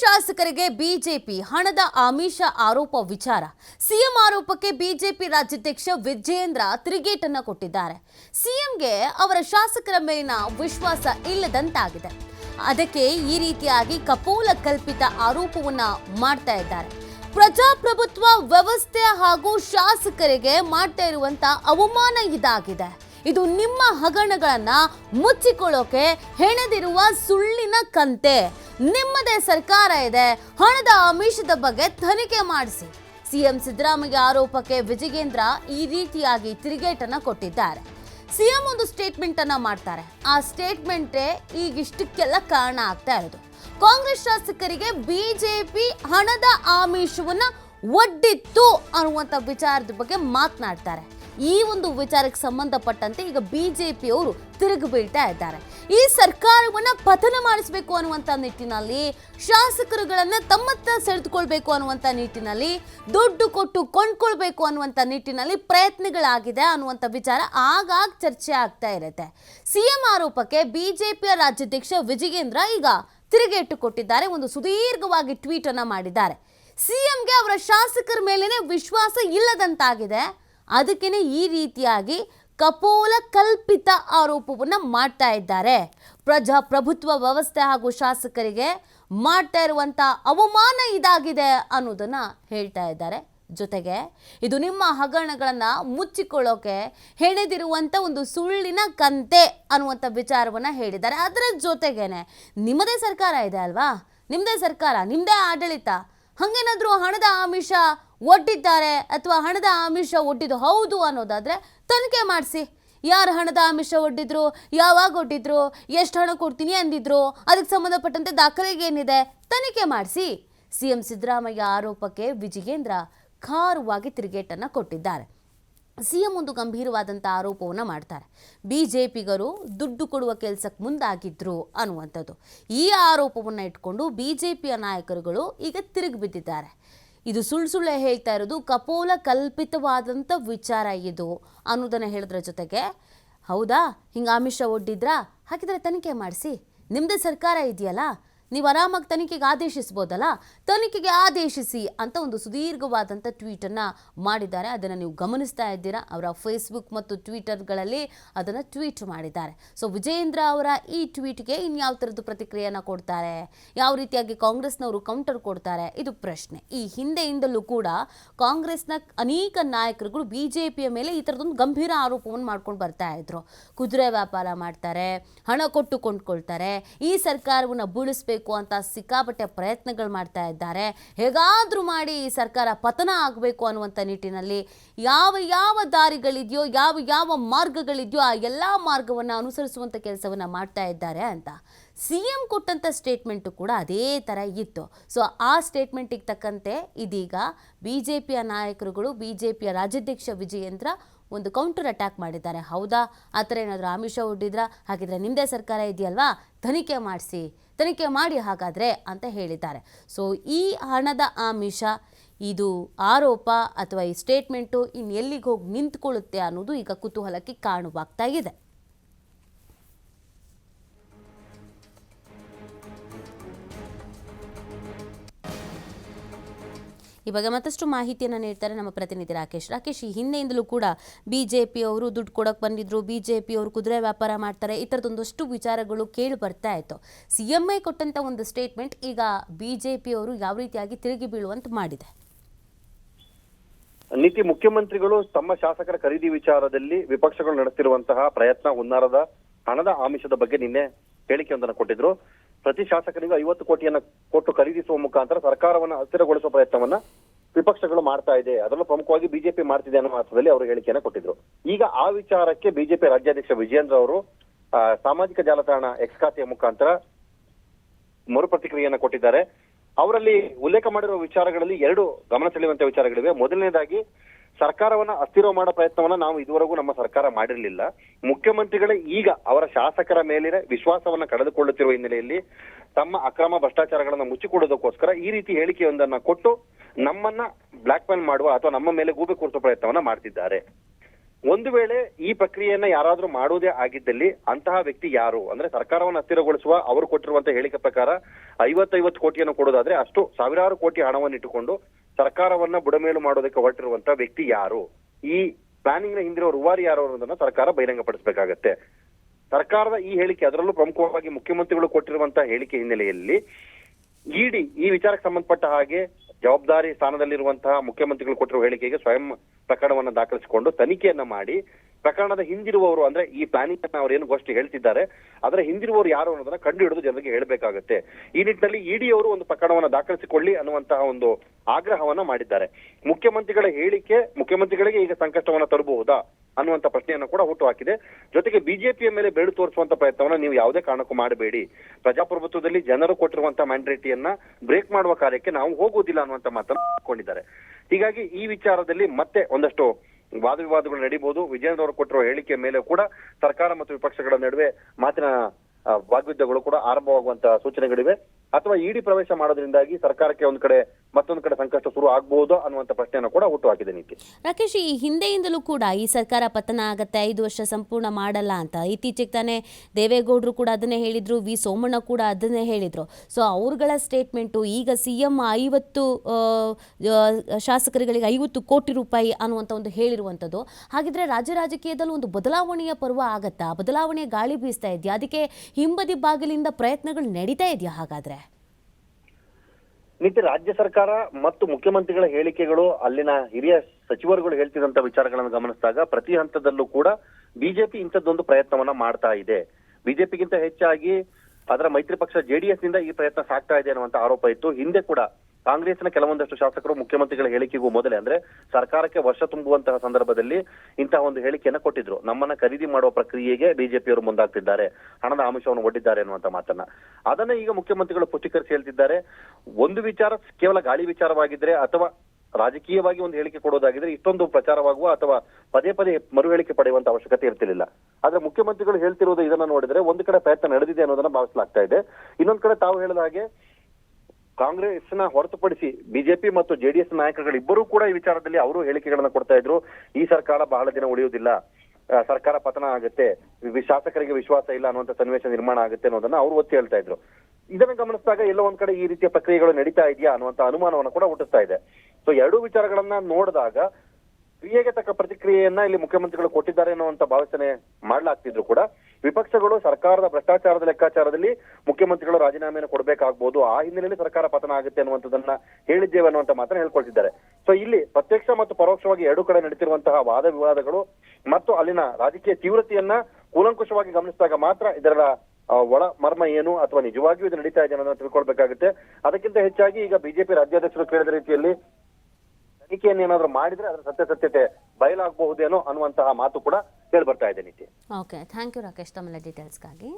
ಶಾಸಕರಿಗೆ ಬಿಜೆಪಿ ಹಣದ ಆಮಿಷ ಆರೋಪ ವಿಚಾರ. ಸಿಎಂ ಆರೋಪಕ್ಕೆ ಬಿಜೆಪಿ ರಾಜ್ಯಾಧ್ಯಕ್ಷ ವಿಜಯೇಂದ್ರ ತಿರುಗೇಟನ್ನ ಕೊಟ್ಟಿದ್ದಾರೆ. ಸಿಎಂಗೆ ಅವರ ಶಾಸಕರ ಮೇಲಿನ ವಿಶ್ವಾಸ ಇಲ್ಲದಂತಾಗಿದೆ. ಅದಕ್ಕೆ ಈ ರೀತಿಯಾಗಿ ಕಪೋಲ ಕಲ್ಪಿತ ಆರೋಪವನ್ನ ಮಾಡ್ತಾ ಇದ್ದಾರೆ. ಪ್ರಜಾಪ್ರಭುತ್ವ ವ್ಯವಸ್ಥೆ ಹಾಗೂ ಶಾಸಕರಿಗೆ ಮಾಡ್ತಾ ಇರುವಂತ ಅವಮಾನ ಇದಾಗಿದೆ. ಇದು ನಿಮ್ಮ ಹಗರಣಗಳನ್ನ ಮುಚ್ಚಿಕೊಳ್ಳೋಕೆ ಹೆಣೆದಿರುವ ಸುಳ್ಳಿನ ಕಂತೆ. ನಿಮ್ಮದೇ ಸರ್ಕಾರ ಇದೆ, ಹಣದ ಆಮಿಷದ ಬಗ್ಗೆ ತನಿಖೆ ಮಾಡಿಸಿ. ಸಿಎಂ ಸಿದ್ದರಾಮಯ್ಯ ಆರೋಪಕ್ಕೆ ವಿಜಯೇಂದ್ರ ಈ ರೀತಿಯಾಗಿ ತಿರುಗೇಟನ್ನ ಕೊಟ್ಟಿದ್ದಾರೆ. ಸಿಎಂ ಒಂದು ಸ್ಟೇಟ್ಮೆಂಟ್ ಅನ್ನ ಮಾಡ್ತಾರೆ. ಆ ಸ್ಟೇಟ್ಮೆಂಟೇ ಈಗಿಷ್ಟಕ್ಕೆಲ್ಲ ಕಾರಣ ಆಗ್ತಾ ಇರೋದು. ಕಾಂಗ್ರೆಸ್ ಶಾಸಕರಿಗೆ ಬಿಜೆಪಿ ಹಣದ ಆಮಿಷವನ್ನ ಒಡ್ಡಿತ್ತು ಅನ್ನುವಂಥ ವಿಚಾರದ ಬಗ್ಗೆ ಮಾತನಾಡ್ತಾರೆ. ಈ ಒಂದು ವಿಚಾರಕ್ಕೆ ಸಂಬಂಧಪಟ್ಟಂತೆ ಈಗ ಬಿಜೆಪಿಯವರು ತಿರುಗಿ ಬೀಳ್ತಾ ಇದ್ದಾರೆ. ಈ ಸರ್ಕಾರವನ್ನ ಪತನ ಮಾಡಿಸಬೇಕು ಅನ್ನುವಂಥ ನಿಟ್ಟಿನಲ್ಲಿ, ಶಾಸಕರುಗಳನ್ನ ತಮ್ಮತ್ತ ಸೆಳೆದುಕೊಳ್ಬೇಕು ಅನ್ನುವಂಥ ನಿಟ್ಟಿನಲ್ಲಿ, ದುಡ್ಡು ಕೊಟ್ಟು ಕೊಂಡ್ಕೊಳ್ಬೇಕು ಅನ್ನುವಂಥ ನಿಟ್ಟಿನಲ್ಲಿ ಪ್ರಯತ್ನಗಳಾಗಿದೆ ಅನ್ನುವಂಥ ವಿಚಾರ ಆಗಾಗ ಚರ್ಚೆ ಆಗ್ತಾ ಇರುತ್ತೆ. ಸಿಎಂ ಆರೋಪಕ್ಕೆ ಬಿಜೆಪಿಯ ರಾಜ್ಯಾಧ್ಯಕ್ಷ ವಿಜಯೇಂದ್ರ ಈಗ ತಿರುಗೇಟು ಕೊಟ್ಟಿದ್ದಾರೆ ಒಂದು ಸುದೀರ್ಘವಾಗಿ ಟ್ವೀಟ್ ಅನ್ನ ಮಾಡಿದ್ದಾರೆ. ಸಿಎಂಗೆ ಅವರ ಶಾಸಕರ ಮೇಲೇನೆ ವಿಶ್ವಾಸ ಇಲ್ಲದಂತಾಗಿದೆ. ಅದಕ್ಕೇನೆ ಈ ರೀತಿಯಾಗಿ ಕಪೋಲ ಕಲ್ಪಿತ ಆರೋಪವನ್ನ ಮಾಡ್ತಾ ಇದ್ದಾರೆ. ಪ್ರಜಾಪ್ರಭುತ್ವ ವ್ಯವಸ್ಥೆ ಹಾಗೂ ಶಾಸಕರಿಗೆ ಮಾಡ್ತಾ ಇರುವಂಥ ಅವಮಾನ ಇದಾಗಿದೆ ಅನ್ನೋದನ್ನು ಹೇಳ್ತಾ ಇದ್ದಾರೆ. ಜೊತೆಗೆ ಇದು ನಿಮ್ಮ ಹಗರಣಗಳನ್ನು ಮುಚ್ಚಿಕೊಳ್ಳೋಕೆ ಹೆಣೆದಿರುವಂತ ಒಂದು ಸುಳ್ಳಿನ ಕಂತೆ ಅನ್ನುವಂಥ ವಿಚಾರವನ್ನ ಹೇಳಿದ್ದಾರೆ. ಅದರ ಜೊತೆಗೇನೆ ನಿಮ್ಮದೇ ಸರ್ಕಾರ ಇದೆ ಅಲ್ವಾ? ನಿಮ್ಮದೇ ಸರ್ಕಾರ ನಿಮ್ಮದೇ ಆಡಳಿತ, ಹಾಗೇನಾದರೂ ಹಣದ ಆಮಿಷ ಒಡ್ಡಿದ್ದಾರೆ ಅಥವಾ ಹಣದ ಆಮಿಷ ಒಡ್ಡಿದ್ದು ಹೌದು ಅನ್ನೋದಾದರೆ ತನಿಖೆ ಮಾಡಿಸಿ. ಯಾರು ಹಣದ ಆಮಿಷ ಒಡ್ಡಿದ್ರು, ಯಾವಾಗ ಒಡ್ಡಿದ್ರು, ಎಷ್ಟು ಹಣ ಕೊಡ್ತೀನಿ ಅಂದಿದ್ರು, ಅದಕ್ಕೆ ಸಂಬಂಧಪಟ್ಟಂತೆ ದಾಖಲೆಗೇನಿದೆ ತನಿಖೆ ಮಾಡಿಸಿ. ಸಿ ಎಂ ಸಿದ್ದರಾಮಯ್ಯ ಆರೋಪಕ್ಕೆ ವಿಜಯೇಂದ್ರ ಖಾರವಾಗಿ ತಿರುಗೇಟನ್ನು ಕೊಟ್ಟಿದ್ದಾರೆ. ಸಿ ಎಂ ಒಂದು ಗಂಭೀರವಾದಂಥ ಆರೋಪವನ್ನು ಮಾಡ್ತಾರೆ. ಬಿ ಜೆ ಪಿಗರು ದುಡ್ಡು ಕೊಡುವ ಕೆಲಸಕ್ಕೆ ಮುಂದಾಗಿದ್ರು ಅನ್ನುವಂಥದ್ದು. ಈ ಆರೋಪವನ್ನು ಇಟ್ಕೊಂಡು ಬಿ ಜೆ ಪಿಯ ನಾಯಕರುಗಳು ಈಗ ತಿರುಗಿ ಬಿದ್ದಿದ್ದಾರೆ. ಇದು ಸುಳ್ಳು ಸುಳ್ಳೆ ಹೇಳ್ತಾ ಇರೋದು ಕಪೋಲ ಕಲ್ಪಿತವಾದಂಥ ವಿಚಾರ ಇದು ಅನ್ನೋದನ್ನು ಹೇಳಿದ್ರ ಜೊತೆಗೆ, ಹೌದಾ? ಹಿಂಗೆ ಆಮಿಷ ಒಡ್ಡಿದ್ರಾ? ಹಾಗಿದ್ರೆ ತನಿಖೆ ಮಾಡಿಸಿ. ನಿಮ್ಮದೇ ಸರ್ಕಾರ ಇದೆಯಲ್ಲ? ನೀವು ಆರಾಮಾಗಿ ತನಿಖೆಗೆ ಆದೇಶಿಸ್ಬೋದಲ್ಲ ತನಿಖೆಗೆ ಆದೇಶಿಸಿ ಅಂತ ಒಂದು ಸುದೀರ್ಘವಾದಂಥ ಟ್ವೀಟನ್ನು ಮಾಡಿದ್ದಾರೆ. ಅದನ್ನು ನೀವು ಗಮನಿಸ್ತಾ ಇದ್ದೀರಾ? ಅವರ ಫೇಸ್ಬುಕ್ ಮತ್ತು ಟ್ವಿಟರ್ಗಳಲ್ಲಿ ಅದನ್ನು ಟ್ವೀಟ್ ಮಾಡಿದ್ದಾರೆ. ಸೊ ವಿಜಯೇಂದ್ರ ಅವರ ಈ ಟ್ವೀಟ್ಗೆ ಇನ್ಯಾವ ಥರದ್ದು ಪ್ರತಿಕ್ರಿಯೆಯನ್ನು ಕೊಡ್ತಾರೆ? ಯಾವ ರೀತಿಯಾಗಿ ಕಾಂಗ್ರೆಸ್ನವರು ಕೌಂಟರ್ ಕೊಡ್ತಾರೆ? ಇದು ಪ್ರಶ್ನೆ. ಈ ಹಿಂದೆಯಿಂದಲೂ ಕೂಡ ಕಾಂಗ್ರೆಸ್ನ ಅನೇಕ ನಾಯಕರುಗಳು ಬಿ ಜೆ ಪಿಯ ಮೇಲೆ ಈ ಥರದೊಂದು ಗಂಭೀರ ಆರೋಪವನ್ನು ಮಾಡ್ಕೊಂಡು ಬರ್ತಾ ಇದ್ರು. ಕುದುರೆ ವ್ಯಾಪಾರ ಮಾಡ್ತಾರೆ, ಹಣ ಕೊಟ್ಟು ಕೊಂಡ್ಕೊಳ್ತಾರೆ, ಈ ಸರ್ಕಾರವನ್ನು ಬೀಳಿಸ್ಬೇಕು ಅಂತ ಸಿಕ್ಕಾಪಟ್ಟೆ ಪ್ರಯತ್ನಗಳು ಮಾಡ್ತಾ ಇದ್ದಾರೆ. ಹೇಗಾದರೂ ಮಾಡಿ ಈ ಸರ್ಕಾರ ಪತನ ಆಗಬೇಕು ಅನ್ನುವಂಥ ನಿಟ್ಟಿನಲ್ಲಿ ಯಾವ ಯಾವ ದಾರಿಗಳಿದೆಯೋ, ಯಾವ ಯಾವ ಮಾರ್ಗಗಳಿದೆಯೋ ಆ ಎಲ್ಲ ಮಾರ್ಗವನ್ನು ಅನುಸರಿಸುವಂಥ ಕೆಲಸವನ್ನು ಮಾಡ್ತಾ ಇದ್ದಾರೆ ಅಂತ ಸಿ ಎಂ ಕೊಟ್ಟಂಥ ಸ್ಟೇಟ್ಮೆಂಟು ಕೂಡ ಅದೇ ಥರ ಇತ್ತು. ಸೊ, ಆ ಸ್ಟೇಟ್ಮೆಂಟಿಗೆ ತಕ್ಕಂತೆ ಇದೀಗ ಬಿ ಜೆ ಪಿಯ ನಾಯಕರುಗಳು ಬಿ ಜೆ ಪಿಯ ರಾಜ್ಯಾಧ್ಯಕ್ಷ ವಿಜಯೇಂದ್ರ ಒಂದು ಕೌಂಟರ್ ಅಟ್ಯಾಕ್ ಮಾಡಿದ್ದಾರೆ. ಹೌದಾ? ಆ ಥರ ಏನಾದರೂ ಆಮಿಷ ಒಡ್ಡಿದ್ರಾ? ಹಾಗಿದ್ರೆ ನಿಮ್ಮದೇ ಸರ್ಕಾರ ಇದೆಯಲ್ವಾ? ತನಿಖೆ ಮಾಡಿಸಿ. ತನಿಖೆ ಮಾಡಿ ಹಾಗಾದರೆ ಅಂತ ಹೇಳಿದ್ದಾರೆ. ಸೊ ಈ ಹಣದ ಆಮಿಷ, ಇದು ಆರೋಪ ಅಥವಾ ಈ ಸ್ಟೇಟ್ಮೆಂಟು ಇನ್ನು ಎಲ್ಲಿಗೆ ಹೋಗಿ ನಿಂತ್ಕೊಳ್ಳುತ್ತೆ ಅನ್ನೋದು ಈಗ ಕುತೂಹಲಕ್ಕೆ ಕಾರಣವಾಗ್ತಾ ಇದೆ. ಬಗ್ಗೆ ಮತ್ತಷ್ಟು ಮಾಹಿತಿಯನ್ನು ನೀಡ್ತಾರೆ ನಮ್ಮ ಪ್ರತಿನಿಧಿ ರಾಕೇಶ್. ರಾಕೇಶ್, ಈ ಹಿಂದೆಯಿಂದಲೂ ಕೂಡ ಬಿ ಜೆ ಪಿಯವರು ದುಡ್ಡು ಕೊಡೋಕೆ ಬಂದಿದ್ರು ಬಿ ಜೆ ಪಿಯವರು ಕುದುರೆ ವ್ಯಾಪಾರ ಮಾಡ್ತಾರೆ, ಈ ಥರದೊಂದಷ್ಟು ವಿಚಾರಗಳು ಕೇಳಿ ಬರ್ತಾ ಇತ್ತು. ಸಿ ಎಂ ಐ ಕೊಟ್ಟಂಥ ಒಂದು ಸ್ಟೇಟ್ಮೆಂಟ್ ಈಗ ಬಿ ಜೆ ಪಿಯವರು ಯಾವ ರೀತಿಯಾಗಿ ತಿರುಗಿ ಬೀಳುವಂತ ಮಾಡಿದೆ? ನೀತಿ ಮುಖ್ಯಮಂತ್ರಿಗಳು ತಮ್ಮ ಶಾಸಕರ ಖರೀದಿ ವಿಚಾರದಲ್ಲಿ ವಿಪಕ್ಷಗಳು ನಡೆಸಿರುವಂತಹ ಪ್ರಯತ್ನ ಹುನ್ನಾರದ ಹಣದ ಆಮಿಷದ ಬಗ್ಗೆ ನಿನ್ನೆ ಹೇಳಿಕೆಯೊಂದನ್ನು ಕೊಟ್ಟಿದ್ರು. ಪ್ರತಿ ಶಾಸಕರಿಗೂ ಐವತ್ತು ಕೋಟಿಯನ್ನ ಕೊಟ್ಟು ಖರೀದಿಸುವ ಮುಖಾಂತರ ಸರ್ಕಾರವನ್ನ ಅಸ್ಥಿರಗೊಳಿಸುವ ಪ್ರಯತ್ನವನ್ನ ವಿಪಕ್ಷಗಳು ಮಾಡ್ತಾ ಇದೆ. ಅದರಲ್ಲೂ ಪ್ರಮುಖವಾಗಿ ಬಿಜೆಪಿ ಮಾಡ್ತಿದೆ ಅನ್ನೋ ಅರ್ಥದಲ್ಲಿ ಅವರು ಹೇಳಿಕೆಯನ್ನ ಕೊಟ್ಟಿದ್ರು. ಈಗ ಆ ವಿಚಾರಕ್ಕೆ ಬಿಜೆಪಿ ರಾಜ್ಯಾಧ್ಯಕ್ಷ ವಿಜೇಂದ್ರ ಅವರು ಸಾಮಾಜಿಕ ಜಾಲತಾಣ ಎಕ್ಸ್ ಖಾತೆಯ ಮುಖಾಂತರ ಮರು ಪ್ರತಿಕ್ರಿಯೆಯನ್ನ ಕೊಟ್ಟಿದ್ದಾರೆ. ಅವರಲ್ಲಿ ಉಲ್ಲೇಖ ಮಾಡಿರುವ ವಿಚಾರಗಳಲ್ಲಿ ಎರಡು ಗಮನ ಸೆಳೆಯುವಂತ ವಿಚಾರಗಳಿವೆ. ಮೊದಲನೇದಾಗಿ ಸರ್ಕಾರವನ್ನ ಅಸ್ಥಿರ ಮಾಡೋ ಪ್ರಯತ್ನವನ್ನ ನಾವು ಇದುವರೆಗೂ ನಮ್ಮ ಸರ್ಕಾರ ಮಾಡಿರಲಿಲ್ಲ. ಮುಖ್ಯಮಂತ್ರಿಗಳೇ ಈಗ ಅವರ ಶಾಸಕರ ಮೇಲಿನ ವಿಶ್ವಾಸವನ್ನ ಕಳೆದುಕೊಳ್ಳುತ್ತಿರುವ ಹಿನ್ನೆಲೆಯಲ್ಲಿ ತಮ್ಮ ಅಕ್ರಮ ಭ್ರಷ್ಟಾಚಾರಗಳನ್ನ ಮುಚ್ಚಿಕೊಡೋದಕ್ಕೋಸ್ಕರ ಈ ರೀತಿ ಹೇಳಿಕೆಯೊಂದನ್ನ ಕೊಟ್ಟು ನಮ್ಮನ್ನ ಬ್ಲಾಕ್ ಮೇಲ್ ಮಾಡುವ ಅಥವಾ ನಮ್ಮ ಮೇಲೆ ಗೂಬೆ ಕೂರಿಸುವ ಪ್ರಯತ್ನವನ್ನ ಮಾಡ್ತಿದ್ದಾರೆ. ಒಂದು ವೇಳೆ ಈ ಪ್ರಕ್ರಿಯೆಯನ್ನ ಯಾರಾದ್ರೂ ಮಾಡುವುದೇ ಆಗಿದ್ದಲ್ಲಿ ಅಂತಹ ವ್ಯಕ್ತಿ ಯಾರು? ಅಂದ್ರೆ ಸರ್ಕಾರವನ್ನು ಅಸ್ಥಿರಗೊಳಿಸುವ ಅವರು ಕೊಟ್ಟಿರುವಂತಹ ಹೇಳಿಕೆ ಪ್ರಕಾರ ಐವತ್ತೈವತ್ತು ಕೋಟಿಯನ್ನು ಕೊಡೋದಾದ್ರೆ ಅಷ್ಟು ಸಾವಿರಾರು ಕೋಟಿ ಹಣವನ್ನು ಇಟ್ಟುಕೊಂಡು ಸರ್ಕಾರವನ್ನ ಬುಡಮೇಲು ಮಾಡೋದಕ್ಕೆ ಹೊರಟಿರುವಂತಹ ವ್ಯಕ್ತಿ ಯಾರು? ಈ ಪ್ಲಾನಿಂಗ್ನ ಹಿಂದಿರುವ ರೂವಾರಿ ಯಾರು ಅನ್ನೋದನ್ನ ಸರ್ಕಾರ ಬಹಿರಂಗಪಡಿಸಬೇಕಾಗತ್ತೆ. ಸರ್ಕಾರದ ಈ ಹೇಳಿಕೆ ಅದರಲ್ಲೂ ಪ್ರಮುಖವಾಗಿ ಮುಖ್ಯಮಂತ್ರಿಗಳು ಕೊಟ್ಟಿರುವಂತಹ ಹೇಳಿಕೆ ಹಿನ್ನೆಲೆಯಲ್ಲಿ ಇಡಿ, ಈ ವಿಚಾರಕ್ಕೆ ಸಂಬಂಧಪಟ್ಟ ಹಾಗೆ ಜವಾಬ್ದಾರಿ ಸ್ಥಾನದಲ್ಲಿರುವಂತಹ ಮುಖ್ಯಮಂತ್ರಿಗಳು ಕೊಟ್ಟಿರುವ ಹೇಳಿಕೆಗೆ ಸ್ವಯಂ ಪ್ರಕರಣವನ್ನ ದಾಖಲಿಸಿಕೊಂಡು ತನಿಖೆಯನ್ನ ಮಾಡಿ ಪ್ರಕರಣದ ಹಿಂದಿರುವವರು ಅಂದ್ರೆ ಈ ಪ್ಲಾನಿಂಗ್ ಅನ್ನ ಅವ್ರು ಏನು ಗೋಷ್ಠಿ ಹೇಳ್ತಿದ್ದಾರೆ, ಅದರ ಹಿಂದಿರುವವರು ಯಾರು ಅನ್ನೋದನ್ನ ಕಂಡು ಹಿಡಿದು ಜನರಿಗೆ ಹೇಳಬೇಕಾಗುತ್ತೆ. ಈ ನಿಟ್ಟಿನಲ್ಲಿ ಇಡಿ ಅವರು ಒಂದು ಪ್ರಕರಣವನ್ನು ದಾಖಲಿಸಿಕೊಳ್ಳಿ ಅನ್ನುವಂತಹ ಒಂದು ಆಗ್ರಹವನ್ನ ಮಾಡಿದ್ದಾರೆ. ಮುಖ್ಯಮಂತ್ರಿಗಳ ಹೇಳಿಕೆ, ಮುಖ್ಯಮಂತ್ರಿಗಳಿಗೆ ಈಗ ಸಂಕಷ್ಟವನ್ನ ತರಬಹುದಾ ಅನ್ನುವಂತ ಪ್ರಶ್ನೆಯನ್ನು ಕೂಡ ಹುಟ್ಟುಹಾಕಿದೆ ಜೊತೆಗೆ ಬಿಜೆಪಿಯ ಮೇಲೆ ಬೆರಳು ತೋರಿಸುವಂತ ಪ್ರಯತ್ನವನ್ನ ನೀವು ಯಾವುದೇ ಕಾರಣಕ್ಕೂ ಮಾಡಬೇಡಿ. ಪ್ರಜಾಪ್ರಭುತ್ವದಲ್ಲಿ ಜನರು ಕೊಟ್ಟಿರುವಂತಹ ಮ್ಯಾಂಡೇಟಿಯನ್ನ ಬ್ರೇಕ್ ಮಾಡುವ ಕಾರ್ಯಕ್ಕೆ ನಾವು ಹೋಗುವುದಿಲ್ಲ ಅನ್ನುವಂತ ಮಾತನ್ನು ಕೊಂಡಿದ್ದಾರೆ. ಹೀಗಾಗಿ ಈ ವಿಚಾರದಲ್ಲಿ ಮತ್ತೆ ಒಂದಷ್ಟು ವಾದ ವಿವಾದಗಳು ನಡೀಬಹುದು. ವಿಜೇಂದ್ರ ಅವರು ಕೊಟ್ಟಿರುವ ಹೇಳಿಕೆ ಮೇಲೆ ಕೂಡ ಸರ್ಕಾರ ಮತ್ತು ವಿಪಕ್ಷಗಳ ನಡುವೆ ಮಾತಿನ ವಾಗ್ಯುದ್ಧಗಳು ಕೂಡ ಆರಂಭವಾಗುವಂತಹ ಸೂಚನೆಗಳಿವೆ. ಅಥವಾ ಇಡಿ ಪ್ರವೇಶ ಮಾಡೋದ್ರಿಂದಾಗಿ ಸರ್ಕಾರಕ್ಕೆ ಒಂದ್ ಕಡೆ ಮತ್ತೊಂದು ಕಡೆ ಸಂಕಷ್ಟ ಶುರು ಆಗಬಹುದು ಅನ್ನುವಂತ ಪ್ರಶ್ನೆಯನ್ನು ಕೂಡ ಹುಟ್ಟುಹಾಕಿದೆ ನೀತಿ ರಾಕೇಶ್, ಈ ಹಿಂದೆಯಿಂದಲೂ ಕೂಡ ಈ ಸರ್ಕಾರ ಪತನ ಆಗತ್ತೆ, ಐದು ವರ್ಷ ಸಂಪೂರ್ಣ ಮಾಡಲ್ಲ ಅಂತ. ಇತ್ತೀಚೆಗೆ ತಾನೇ ದೇವೇಗೌಡರು ಕೂಡ ಅದನ್ನೇ ಹೇಳಿದ್ರು, ವಿ ಸೋಮಣ್ಣ ಕೂಡ ಅದನ್ನೇ ಹೇಳಿದ್ರು. ಸೊ ಅವ್ರಗಳ ಸ್ಟೇಟ್ಮೆಂಟು ಈಗ ಸಿ ಎಂ ಐವತ್ತು ಶಾಸಕರುಗಳಿಗೆ ಐವತ್ತು ಕೋಟಿ ರೂಪಾಯಿ ಅನ್ನುವಂಥ ಒಂದು ಹೇಳಿರುವಂಥದ್ದು. ಹಾಗಿದ್ರೆ ರಾಜ್ಯ ರಾಜಕೀಯದಲ್ಲಿ ಒಂದು ಬದಲಾವಣೆಯ ಪರ್ವ ಆಗತ್ತಾ? ಬದಲಾವಣೆಯ ಗಾಳಿ ಬೀಸ್ತಾ ಇದೆಯಾ? ಅದಕ್ಕೆ ಹಿಂಬದಿ ಬಾಗಿಲಿಂದ ಪ್ರಯತ್ನಗಳು ನಡೀತಾ ಇದೆಯಾ ಹಾಗಾದ್ರೆ? ನಿತ್ಯ ರಾಜ್ಯ ಸರ್ಕಾರ ಮತ್ತು ಮುಖ್ಯಮಂತ್ರಿಗಳ ಹೇಳಿಕೆಗಳು ಅಲ್ಲಿನ ಹಿರಿಯ ಸಚಿವರುಗಳು ಹೇಳ್ತಿದಂತ ವಿಚಾರಗಳನ್ನು ಗಮನಿಸಿದಾಗ ಪ್ರತಿ ಹಂತದಲ್ಲೂ ಕೂಡ ಬಿಜೆಪಿ ಇಂಥದ್ದೊಂದು ಪ್ರಯತ್ನವನ್ನ ಮಾಡ್ತಾ ಇದೆ. ಬಿಜೆಪಿಗಿಂತ ಹೆಚ್ಚಾಗಿ ಅದರ ಮೈತ್ರಿ ಪಕ್ಷ ಜೆಡಿಎಸ್ನಿಂದ ಈ ಪ್ರಯತ್ನ ಸಾಗ್ತಾ ಇದೆ ಅನ್ನುವಂತ ಆರೋಪ ಇತ್ತು. ಹಿಂದೆ ಕೂಡ ಕಾಂಗ್ರೆಸ್ನ ಕೆಲವೊಂದಷ್ಟು ಶಾಸಕರು ಮುಖ್ಯಮಂತ್ರಿಗಳ ಹೇಳಿಕೆಗೂ ಮೊದಲೇ ಅಂದ್ರೆ ಸರ್ಕಾರಕ್ಕೆ ವರ್ಷ ತುಂಬುವಂತಹ ಸಂದರ್ಭದಲ್ಲಿ ಇಂತಹ ಒಂದು ಹೇಳಿಕೆಯನ್ನ ಕೊಟ್ಟಿದ್ರು. ನಮ್ಮನ್ನ ಖರೀದಿ ಮಾಡುವ ಪ್ರಕ್ರಿಯೆಗೆ ಬಿಜೆಪಿಯವರು ಮುಂದಾಗ್ತಿದ್ದಾರೆ. ಹಣದ ಅಂಶವನ್ನು ಒಡ್ಡಿದ್ದಾರೆ ಅನ್ನುವಂತ ಮಾತನ್ನ. ಅದನ್ನ ಈಗ ಮುಖ್ಯಮಂತ್ರಿಗಳು ಪುಷ್ಟೀಕರಿಸಿ ಹೇಳ್ತಿದ್ದಾರೆ. ಒಂದು ವಿಚಾರ ಕೇವಲ ಗಾಳಿ ವಿಚಾರವಾಗಿದ್ರೆ ಅಥವಾ ರಾಜಕೀಯವಾಗಿ ಒಂದು ಹೇಳಿಕೆ ಕೊಡೋದಾಗಿದ್ರೆ ಇಷ್ಟೊಂದು ಪ್ರಚಾರವಾಗುವ ಅಥವಾ ಪದೇ ಪದೇ ಮರು ಹೇಳಿಕೆ ಪಡೆಯುವಂತ ಅವಶ್ಯಕತೆ ಇರ್ತಿರ್ಲಿಲ್ಲ. ಆದ್ರೆ ಮುಖ್ಯಮಂತ್ರಿಗಳು ಹೇಳ್ತಿರೋದು ಇದನ್ನ ನೋಡಿದ್ರೆ ಒಂದು ಕಡೆ ಪ್ರಯತ್ನ ನಡೆದಿದೆ ಅನ್ನೋದನ್ನ ಭಾವಿಸಲಾಗ್ತಾ ಇದೆ. ಇನ್ನೊಂದ್ ಕಡೆ ತಾವು ಹೇಳಿದ ಹಾಗೆ ಕಾಂಗ್ರೆಸ್ನ ಹೊರತುಪಡಿಸಿ ಬಿಜೆಪಿ ಮತ್ತು ಜೆಡಿಎಸ್ ನಾಯಕರುಗಳಿಬ್ಬರೂ ಕೂಡ ಈ ವಿಚಾರದಲ್ಲಿ ಅವರು ಹೇಳಿಕೆಗಳನ್ನ ಕೊಡ್ತಾ ಇದ್ರು. ಈ ಸರ್ಕಾರ ಬಹಳ ದಿನ ಉಳಿಯುವುದಿಲ್ಲ. ಸರ್ಕಾರ ಪತನ ಆಗುತ್ತೆ. ಶಾಸಕರಿಗೆ ವಿಶ್ವಾಸ ಇಲ್ಲ ಅನ್ನುವಂತ ಸನ್ನಿವೇಶ ನಿರ್ಮಾಣ ಆಗುತ್ತೆ ಅನ್ನೋದನ್ನ ಅವರು ಒತ್ತಿ ಹೇಳ್ತಾ ಇದ್ರು. ಇದನ್ನ ಗಮನಿಸಿದಾಗ ಎಲ್ಲ ಒಂದ್ ಕಡೆ ಈ ರೀತಿಯ ಪ್ರಕ್ರಿಯೆಗಳು ನಡೀತಾ ಇದೆಯಾ ಅನ್ನುವಂತ ಅನುಮಾನವನ್ನು ಕೂಡ ಹುಟ್ಟಿಸ್ತಾ ಇದೆ. ಸೊ ಎರಡೂ ವಿಚಾರಗಳನ್ನ ನೋಡಿದಾಗ ಕ್ರಿಯೆಗೆ ತಕ್ಕ ಪ್ರತಿಕ್ರಿಯೆಯನ್ನ ಇಲ್ಲಿ ಮುಖ್ಯಮಂತ್ರಿಗಳು ಕೊಟ್ಟಿದ್ದಾರೆ ಅನ್ನುವಂತ ಭಾವನೆ ಮಾಡ್ಲಾಗ್ತಿದ್ರು ಕೂಡ. ವಿಪಕ್ಷಗಳು ಸರ್ಕಾರದ ಭ್ರಷ್ಟಾಚಾರದ ಲೆಕ್ಕಾಚಾರದಲ್ಲಿ ಮುಖ್ಯಮಂತ್ರಿಗಳು ರಾಜೀನಾಮೆಯನ್ನು ಕೊಡಬೇಕಾಗಬಹುದು ಆ ಹಿನ್ನೆಲೆಯಲ್ಲಿ ಸರ್ಕಾರ ಪತನ ಆಗುತ್ತೆ ಅನ್ನುವಂಥದ್ದನ್ನ ಹೇಳಿದ್ದೇವೆ ಅನ್ನುವಂತ ಮಾತ್ರ ಹೇಳ್ಕೊಳ್ತಿದ್ದಾರೆ. ಸೊ ಇಲ್ಲಿ ಪ್ರತ್ಯಕ್ಷ ಮತ್ತು ಪರೋಕ್ಷವಾಗಿ ಎರಡು ಕಡೆ ನಡೀತಿರುವಂತಹ ವಾದ ವಿವಾದಗಳು ಮತ್ತು ಅಲ್ಲಿನ ರಾಜಕೀಯ ತೀವ್ರತೆಯನ್ನ ಕೂಲಂಕುಷವಾಗಿ ಗಮನಿಸಿದಾಗ ಮಾತ್ರ ಇದರ ಒಳ ಮರ್ಮ ಏನು ಅಥವಾ ನಿಜವಾಗಿಯೂ ಇದು ನಡೀತಾ ಇದೆ ಅನ್ನೋದನ್ನ ತಿಳ್ಕೊಳ್ಬೇಕಾಗುತ್ತೆ. ಅದಕ್ಕಿಂತ ಹೆಚ್ಚಾಗಿ ಈಗ ಬಿಜೆಪಿ ರಾಜ್ಯಾಧ್ಯಕ್ಷರು ಕೇಳಿದ ರೀತಿಯಲ್ಲಿ ತನಿಖೆಯನ್ನು ಏನಾದ್ರೂ ಮಾಡಿದ್ರೆ ಅದರ ಸತ್ಯಾಸತ್ಯತೆ ಬಯಲಾಗಬಹುದೇನೋ ಅನ್ನುವಂತಹ ಮಾತು ಕೂಡ ಕೇಳಿ ಬರ್ತಾ ಇದೆ ನಿತ್ಯ. ಓಕೆ ಥ್ಯಾಂಕ್ ಯು ರಾಕೇಶ್ ತಮ್ಮ ಡೀಟೇಲ್ಸ್ಗಾಗಿ